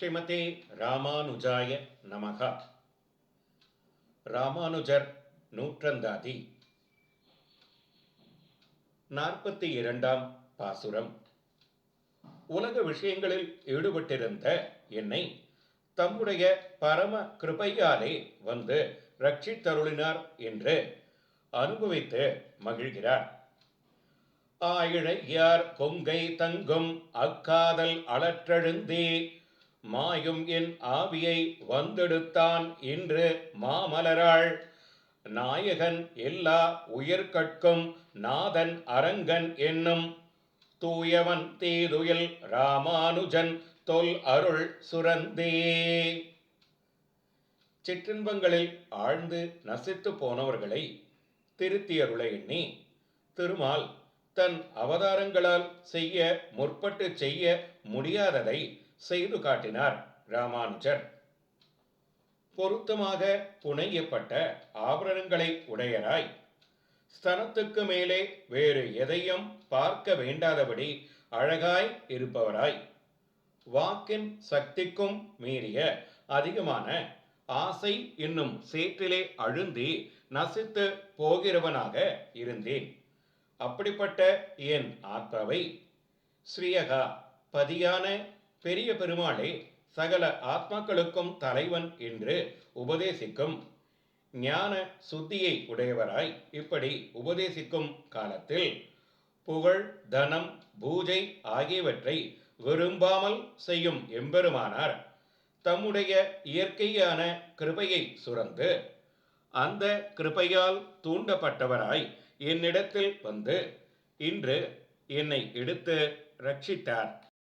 ஸ்ரீமதி ராமானுஜாய நமகா. ராமானுஜர் நூற்றந்தாதி. நாற்பத்தி இரண்டாம் பாசுரம். உலக விஷயங்களில் ஈடுபட்டிருந்த என்னை தம்முடைய பரம கிருபையாலே வந்து ரட்சித்தருளினார் என்று அனுபவித்து மகிழ்கிறார். ஆயிழையார் கொங்கை தங்கும் அக்காதல் அலற்றெழுந்தே மாயும் என் ஆவியை வந்தெடுத்தான் இன்று மாமலராள். நாயகன் எல்லா உயிர்கட்கும் நாதன் அரங்கன் என்னும் தூயவன் தீதுயில் ராமானுஜன் தொல் அருள் சுரந்தே. சிற்றின்பங்களில் ஆழ்ந்து நசித்து போனவர்களை திருத்தியருள எண்ணி திருமால் தன் அவதாரங்களால் செய்ய முற்பட்டு செய்ய முடியாததை செய்து காட்டினார் ராமானுஜர். பொருத்தமாக புனையப்பட்ட ஆபரணங்களை உடையராய் ஸ்தனத்துக்கு மேலே வேறு எதையும் பார்க்க வேண்டாதபடி அழகாய் இருப்பவராய் வாக்கின் சக்திக்கும் மீறிய அதிகமான ஆசை என்னும் சேற்றிலே அழுந்தி நசித்து போகிறவனாக இருந்தேன். அப்படிப்பட்ட என் ஆத்மாவை ஸ்ரீயகா பதியான பெரிய பெருமாளே சகல ஆத்மாக்களுக்கும் தலைவன் என்று உபதேசிக்கும் ஞான சுத்தியை உடையவராய் இப்படி உபதேசிக்கும் காலத்தில் புகழ் தனம் பூஜை ஆகியவற்றை விரும்பாமல் செய்யும் எம்பெருமானார் தம்முடைய இயற்கையான கிருபையை சுரந்து அந்த கிருபையால் தூண்டப்பட்டவராய் என்னிடத்தில் வந்து இன்று என்னை எடுத்து ரட்சித்தார்.